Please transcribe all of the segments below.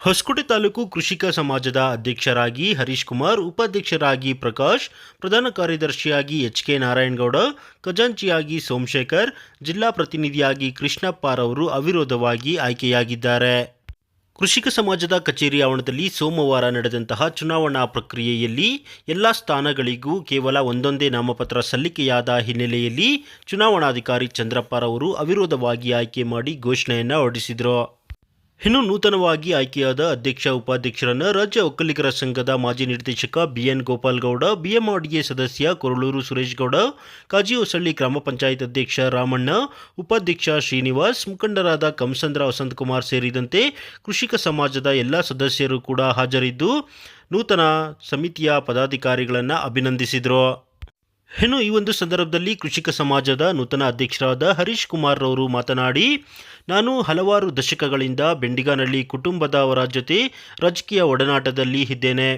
ಹೊಸಕೋಟೆ ತಾಲೂಕು ಕೃಷಿಕ ಸಮಾಜದ ಅಧ್ಯಕ್ಷರಾಗಿ ಹರೀಶ್ ಕುಮಾರ್, ಉಪಾಧ್ಯಕ್ಷರಾಗಿ ಪ್ರಕಾಶ್, ಪ್ರಧಾನ ಕಾರ್ಯದರ್ಶಿಯಾಗಿ ಎಚ್ ಕೆ ನಾರಾಯಣಗೌಡ, ಖಜಾಂಚಿಯಾಗಿ ಸೋಮಶೇಖರ್, ಜಿಲ್ಲಾ ಪ್ರತಿನಿಧಿಯಾಗಿ ಕೃಷ್ಣಪ್ಪರವರು ಅವಿರೋಧವಾಗಿ ಆಯ್ಕೆಯಾಗಿದ್ದಾರೆ. ಕೃಷಿಕ ಸಮಾಜದ ಕಚೇರಿ ಆವರಣದಲ್ಲಿ ಸೋಮವಾರ ನಡೆದಂತಹ ಚುನಾವಣಾ ಪ್ರಕ್ರಿಯೆಯಲ್ಲಿ ಎಲ್ಲ ಸ್ಥಾನಗಳಿಗೂ ಕೇವಲ ಒಂದೊಂದೇ ನಾಮಪತ್ರ ಸಲ್ಲಿಕೆಯಾದ ಹಿನ್ನೆಲೆಯಲ್ಲಿ ಚುನಾವಣಾಧಿಕಾರಿ ಚಂದ್ರಪ್ಪರವರು ಅವಿರೋಧವಾಗಿ ಆಯ್ಕೆ ಮಾಡಿ ಘೋಷಣೆಯನ್ನು ಹೊರಡಿಸಿದರು. ಇನ್ನು ನೂತನವಾಗಿ ಆಯ್ಕೆಯಾದ ಅಧ್ಯಕ್ಷ ಉಪಾಧ್ಯಕ್ಷರನ್ನು ರಾಜ್ಯ ಒಕ್ಕಲಿಗರ ಸಂಘದ ಮಾಜಿ ನಿರ್ದೇಶಕ ಬಿಎನ್ ಗೋಪಾಲ್ಗೌಡ, ಬಿಎಂಆರ್ಡಿಎ ಸದಸ್ಯ ಕೊರಳೂರು ಸುರೇಶ್ ಗೌಡ ಕಾಜಿಹೊಸಳ್ಳಿ ಗ್ರಾಮ ಪಂಚಾಯತ್ ಅಧ್ಯಕ್ಷ ರಾಮಣ್ಣ, ಉಪಾಧ್ಯಕ್ಷ ಶ್ರೀನಿವಾಸ್, ಮುಖಂಡರಾದ ಕಂಸಂದ್ರ ವಸಂತಕುಮಾರ್ ಸೇರಿದಂತೆ ಕೃಷಿಕ ಸಮಾಜದ ಎಲ್ಲ ಸದಸ್ಯರು ಕೂಡ ಹಾಜರಿದ್ದು ನೂತನ ಸಮಿತಿಯ ಪದಾಧಿಕಾರಿಗಳನ್ನು ಅಭಿನಂದಿಸಿದರು. ಇನ್ನು ಈ ಒಂದು ಸಂದರ್ಭದಲ್ಲಿ ಕೃಷಿಕ ಸಮಾಜದ ನೂತನ ಅಧ್ಯಕ್ಷರಾದ ಹರೀಶ್ ಕುಮಾರ್ ಅವರು ಮಾತನಾಡಿ, ನಾನು ಹಲವಾರು ದಶಕಗಳಿಂದ ಬೆಂಡಿಗಾನಹಳ್ಳಿ ಕುಟುಂಬದವರ ಜೊತೆ ರಾಜಕೀಯ ಒಡನಾಟದಲ್ಲಿ ಇದ್ದೇನೆ.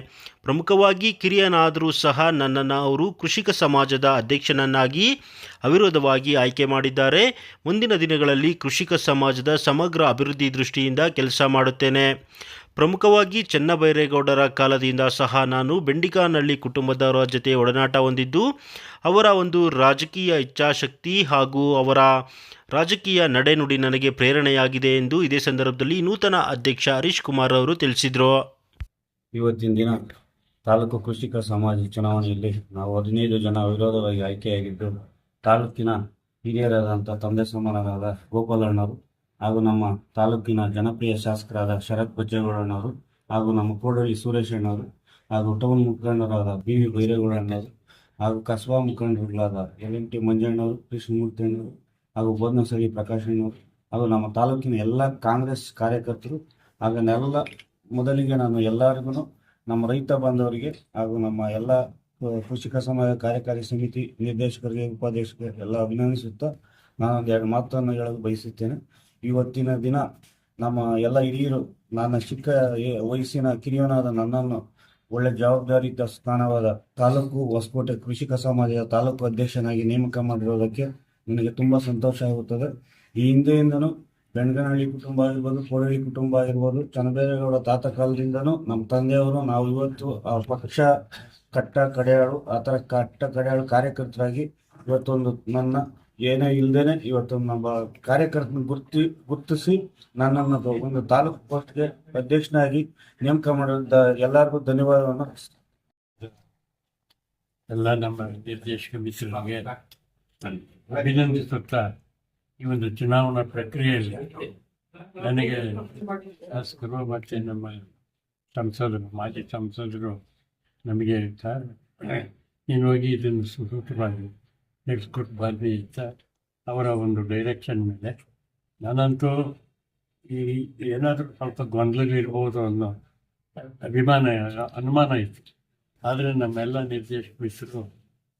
ಪ್ರಮುಖವಾಗಿ ಕಿರಿಯನಾದರೂ ಸಹ ನನ್ನನ್ನು ಅವರು ಕೃಷಿಕ ಸಮಾಜದ ಅಧ್ಯಕ್ಷನನ್ನಾಗಿ ಅವಿರೋಧವಾಗಿ ಆಯ್ಕೆ ಮಾಡಿದ್ದಾರೆ. ಮುಂದಿನ ದಿನಗಳಲ್ಲಿ ಕೃಷಿಕ ಸಮಾಜದ ಸಮಗ್ರ ಅಭಿವೃದ್ಧಿ ದೃಷ್ಟಿಯಿಂದ ಕೆಲಸ ಮಾಡುತ್ತೇನೆ. ಪ್ರಮುಖವಾಗಿ ಚೆನ್ನಬೈರೇಗೌಡರ ಕಾಲದಿಂದ ಸಹ ನಾನು ಬೆಂಡಿಕಾನಹಳ್ಳಿ ಕುಟುಂಬದವರ ಜೊತೆ ಒಡನಾಟ ಹೊಂದಿದ್ದು, ಅವರ ಒಂದು ರಾಜಕೀಯ ಇಚ್ಛಾಶಕ್ತಿ ಹಾಗೂ ಅವರ ರಾಜಕೀಯ ನಡೆನುಡಿ ನನಗೆ ಪ್ರೇರಣೆಯಾಗಿದೆ ಎಂದು ಇದೇ ಸಂದರ್ಭದಲ್ಲಿ ನೂತನ ಅಧ್ಯಕ್ಷ ಹರೀಶ್ ಕುಮಾರ್ ಅವರು ತಿಳಿಸಿದರು. ಇವತ್ತಿನ ದಿನ ತಾಲೂಕು ಕೃಷಿಕ ಸಮಾಜ ಚುನಾವಣೆಯಲ್ಲಿ ನಾವು ಹದಿನೈದು ಜನ ವಿರೋಧವಾಗಿ ಆಯ್ಕೆಯಾಗಿದ್ದು, ತಾಲೂಕಿನ ಹಿರಿಯರಾದಂಥ ತಂದೆ ಸಮಾನರಾದ ಗೋಪಾಲಣ್ಣವರು ಹಾಗೂ ನಮ್ಮ ತಾಲೂಕಿನ ಜನಪ್ರಿಯ ಶಾಸಕರಾದ ಶರತ್ ಬಜ್ಜೇಗೌಡಣ್ಣವರು ಹಾಗೂ ನಮ್ಮ ಕೋಡಳ್ಳಿ ಸುರೇಶ್ ಅಣ್ಣವರು ಹಾಗೂ ಟೌನ್ ಮುಖಂಡರಾದ ಬಿ ವಿ ಬೈರೇಗೌಡಣ್ಣವರು ಹಾಗೂ ಕಸ್ಬಾ ಮುಖಂಡರುಗಳಾದ ಎಲ್ ಎನ್ ಟಿ ಮಂಜಣ್ಣವರು, ಕೃಷ್ಣಮೂರ್ತಿ ಅಣ್ಣವರು ಹಾಗೂ ಪ್ರಕಾಶ್ ಅಣ್ಣವರು ಹಾಗೂ ನಮ್ಮ ತಾಲೂಕಿನ ಎಲ್ಲ ಕಾಂಗ್ರೆಸ್ ಕಾರ್ಯಕರ್ತರು ಹಾಗನ್ನೆಲ್ಲ ಮೊದಲಿಗೆ ನಾನು ಎಲ್ಲರಿಗೂ ನಮ್ಮ ರೈತ ಬಾಂಧವರಿಗೆ ಹಾಗೂ ನಮ್ಮ ಎಲ್ಲ ಕೃಷಿಕ ಸಮಾಜ ಕಾರ್ಯಕಾರಿ ಸಮಿತಿ ನಿರ್ದೇಶಕರಿಗೆ, ಉಪಾಧ್ಯಕ್ಷರಿಗೆ ಎಲ್ಲ ಅಭಿನಂದಿಸುತ್ತಾ ನಾನು ಎರಡು ಮಾತನ್ನು ಹೇಳಲು ಬಯಸುತ್ತೇನೆ. ಇವತ್ತಿನ ದಿನ ನಮ್ಮ ಎಲ್ಲ ಹಿರಿಯರು, ನನ್ನ ಚಿಕ್ಕ ವಯಸ್ಸಿನ ಕಿರಿಯನಾದ ನನ್ನನ್ನು ಒಳ್ಳೆ ಜವಾಬ್ದಾರಿಯುತ ಸ್ಥಾನವಾದ ತಾಲೂಕು ಹೊಸಕೋಟೆ ಕೃಷಿಕ ಸಮಾಜದ ತಾಲೂಕು ಅಧ್ಯಕ್ಷನಾಗಿ ನೇಮಕ ಮಾಡಿರೋದಕ್ಕೆ ನನಗೆ ತುಂಬ ಸಂತೋಷ ಆಗುತ್ತದೆ. ಈ ಹಿಂದೆಯಿಂದನೂ ಬೆಣಗನಹಳ್ಳಿ ಕುಟುಂಬ ಆಗಿರ್ಬೋದು ಕೋಡಳ್ಳಿ ಕುಟುಂಬ ಆಗಿರ್ಬೋದು, ಚನ್ನಬೇರೇಗೌಡ ತಾತ ಕಾಲದಿಂದನೂ ನಮ್ಮ ತಂದೆಯವರು ನಾವು ಇವತ್ತು ಆ ಪಕ್ಷ ಕಟ್ಟ ಕಡೆಯಾಳು ಆ ಥರ ಕಟ್ಟ ಕಡೆಯಾಳು ಕಾರ್ಯಕರ್ತರಾಗಿ ಇವತ್ತೊಂದು ನನ್ನ ಏನೇ ಇಲ್ದೇನೆ ಇವತ್ತು ನಮ್ಮ ಕಾರ್ಯಕರ್ತನ ಗುರ್ತಿ, ಗುರ್ತಿಸಿ ನನ್ನನ್ನು ಒಂದು ತಾಲೂಕು ಪೋಸ್ಟ್ಗೆ ಅಧ್ಯಕ್ಷನಾಗಿ ನೇಮಕ ಮಾಡುವಂತ ಎಲ್ಲರಿಗೂ ಧನ್ಯವಾದವನ್ನು ಎಲ್ಲ ನಮ್ಮ ನಿರ್ದೇಶಕ ಮಿತ್ರರಿಗೆ ಅಭಿನಂದಿಸುತ್ತಾ ಈ ಒಂದು ಚುನಾವಣಾ ಪ್ರಕ್ರಿಯೆಯಲ್ಲಿ ನನಗೆ ಶಾಸಕರು ಮತ್ತು ನಮ್ಮ ಸಂಸದರು, ಮಾಜಿ ಸಂಸದರು ನಮಗೆ ನೀನು ಹೋಗಿ ಇದನ್ನು ಸುಸೂತ್ರವಾಗಿ ನಡೆಸ್ಕೊಟ್ಟು ಬನ್ನಿ ಅಂತ ಅವರ ಒಂದು ಡೈರೆಕ್ಷನ್ ಮೇಲೆ. ನಾನಂತೂ ಈ ಏನಾದರೂ ಸ್ವಲ್ಪ ಗೊಂದಲಗಳಿರ್ಬೋದು ಅನ್ನೋ ಅಭಿಮಾನ, ಅನುಮಾನ ಇತ್ತು. ಆದರೆ ನಮ್ಮೆಲ್ಲ ನಿರ್ದೇಶಕ ಮಿಸ್ರು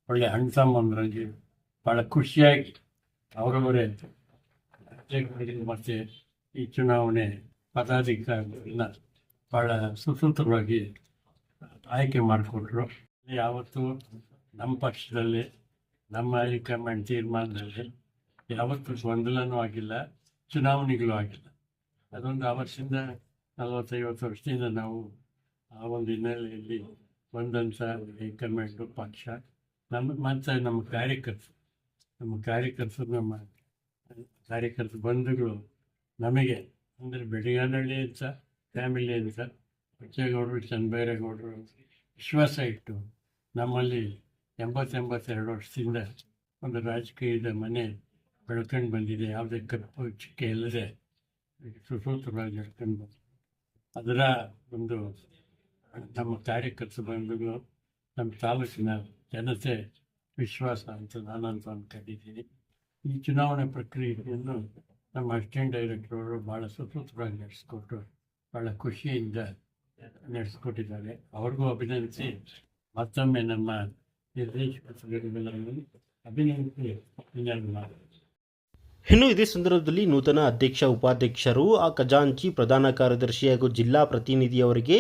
ಒಳ್ಳೆ ತಮ್ಮಂದ್ರಂಗೆ ಭಾಳ ಖುಷಿಯಾಗಿ ಅವರವರೇ ಮತ್ತು ಈ ಚುನಾವಣೆ ಪದಾಧಿಕಾರಿಗಳನ್ನ ಭಾಳ ಸುಸೂತ್ರವಾಗಿ ಆಯ್ಕೆ ಮಾಡಿಕೊಟ್ರು ಯಾವತ್ತೂ ನಮ್ಮ ಪಕ್ಷದಲ್ಲಿ ನಮ್ಮ ಹೈಕಮಾಂಡ್ ತೀರ್ಮಾನದಲ್ಲಿ ಯಾವತ್ತೂ ಗೊಂದಲನೂ ಆಗಿಲ್ಲ, ಚುನಾವಣೆಗಳು ಆಗಿಲ್ಲ. ಅದೊಂದು ಆ ವರ್ಷದಿಂದ ನಲವತ್ತೈವತ್ತು ವರ್ಷದಿಂದ ನಾವು ಆ ಒಂದು ಹಿನ್ನೆಲೆಯಲ್ಲಿ ಬಂದಂಥ ಹೈಕಮಾಂಡು ಪಕ್ಷ, ನಮ್ಮ ಮತ್ತು ನಮ್ಮ ಕಾರ್ಯಕರ್ತರು ನಮ್ಮ ಕಾರ್ಯಕರ್ತರು, ನಮ್ಮ ಕಾರ್ಯಕರ್ತ ಬಂಧುಗಳು ನಮಗೆ, ಅಂದರೆ ಬೆಳಗಾನಹಳ್ಳಿ ಅಂತ, ಫ್ಯಾಮಿಲಿ ಅಂತ ಬಚ್ಚೇಗೌಡರು ಚನ್ನಬೈರೇಗೌಡರು ವಿಶ್ವಾಸ ಇಟ್ಟು ನಮ್ಮಲ್ಲಿ ಎಂಬತ್ತೆಂಬತ್ತೆರಡು ವರ್ಷದಿಂದ ಒಂದು ರಾಜಕೀಯದ ಮನೆ ಬೆಳ್ಕೊಂಡು ಬಂದಿದೆ. ಯಾವುದೇ ಕಪ್ಪು, ಚಿಕ್ಕೆ ಇಲ್ಲದೆ ಸುಸೂತ್ರವಾಗಿ ನಡ್ಕೊಂಡು ಬಂದು ಅದರ ಒಂದು ನಮ್ಮ ಕಾರ್ಯಕರ್ತ ಬಂಧುಗಳು ನಮ್ಮ ತಾಲೂಕಿನ ಜನತೆ ವಿಶ್ವಾಸ ಅಂತ ನಾನಂತೂ ಅಂದ್ಕೊಂಡಿದ್ದೀನಿ ಈ ಚುನಾವಣೆ ಪ್ರಕ್ರಿಯೆಯನ್ನು ನಮ್ಮ ಅಸಿಸ್ಟೆಂಟ್ ಡೈರೆಕ್ಟರ್ ಅವರು ಭಾಳ ಸುಸೂತ್ರವಾಗಿ ನಡೆಸ್ಕೊಟ್ಟು ಭಾಳ ಖುಷಿಯಿಂದ ನಡೆಸ್ಕೊಟ್ಟಿದ್ದಾರೆ. ಅವ್ರಿಗೂ ಅಭಿನಂದಿಸಿ ಮತ್ತೊಮ್ಮೆ ನಮ್ಮ ಇನ್ನು ಇದೇ ಸಂದರ್ಭದಲ್ಲಿ ನೂತನ ಅಧ್ಯಕ್ಷ, ಉಪಾಧ್ಯಕ್ಷರು ಆ ಖಜಾಂಚಿ ಪ್ರಧಾನ ಕಾರ್ಯದರ್ಶಿ ಹಾಗೂ ಜಿಲ್ಲಾ ಪ್ರತಿನಿಧಿಯವರಿಗೆ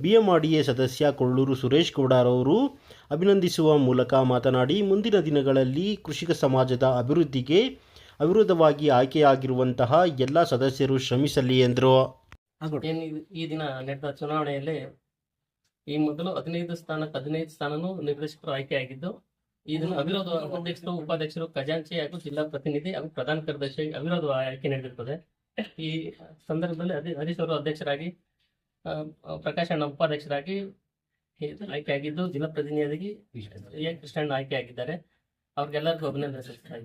ಬಿಎಂಆರ್ಡಿಎ ಸದಸ್ಯ ಕೊಳ್ಳೂರು ಸುರೇಶ್ ಗೌಡರವರು ಅಭಿನಂದಿಸುವ ಮೂಲಕ ಮಾತನಾಡಿ, ಮುಂದಿನ ದಿನಗಳಲ್ಲಿ ಕೃಷಿಕ ಸಮಾಜದ ಅಭಿವೃದ್ಧಿಗೆ ಅವಿರೋಧವಾಗಿ ಆಯ್ಕೆಯಾಗಿರುವಂತಹ ಎಲ್ಲ ಸದಸ್ಯರು ಶ್ರಮಿಸಲಿ ಎಂದರು. ಈ ದಿನ ನಡೆದ ಚುನಾವಣೆಯಲ್ಲಿ ಈ ಮೊದಲು ಹದಿನೈದು ಸ್ಥಾನಕ್ಕೆ ಹದಿನೈದು ಸ್ಥಾನನು ನಿರ್ದೇಶಕರು ಆಯ್ಕೆಯಾಗಿದ್ದು ಇದನ್ನು ಅವಿರೋಧ ಉಪಾಧ್ಯಕ್ಷರು, ಖಜಾಂಚಿ ಹಾಗೂ ಜಿಲ್ಲಾ ಪ್ರತಿನಿಧಿ ಹಾಗೂ ಪ್ರಧಾನ ಕಾರ್ಯದರ್ಶಿ ಅವಿರೋಧ ಆಯ್ಕೆ ನಡೆದಿರ್ತದೆ ಈ ಸಂದರ್ಭದಲ್ಲಿ ಹರೀಶ್ ಅವರು ಅಧ್ಯಕ್ಷರಾಗಿ ಪ್ರಕಾಶ್ ಅಣ್ಣ ಉಪಾಧ್ಯಕ್ಷರಾಗಿ ಆಯ್ಕೆಯಾಗಿದ್ದು ಜಿಲ್ಲಾ ಪ್ರತಿನಿಧಿಯಾಗಿ ಎ. ಕೃಷ್ಣಣ್ಣ ಆಯ್ಕೆಯಾಗಿದ್ದಾರೆ ಅವ್ರಿಗೆಲ್ಲರಿಗೂ ಅಭಿನಂದನೆ ಸಲ್ಲಿಸ್ತಾ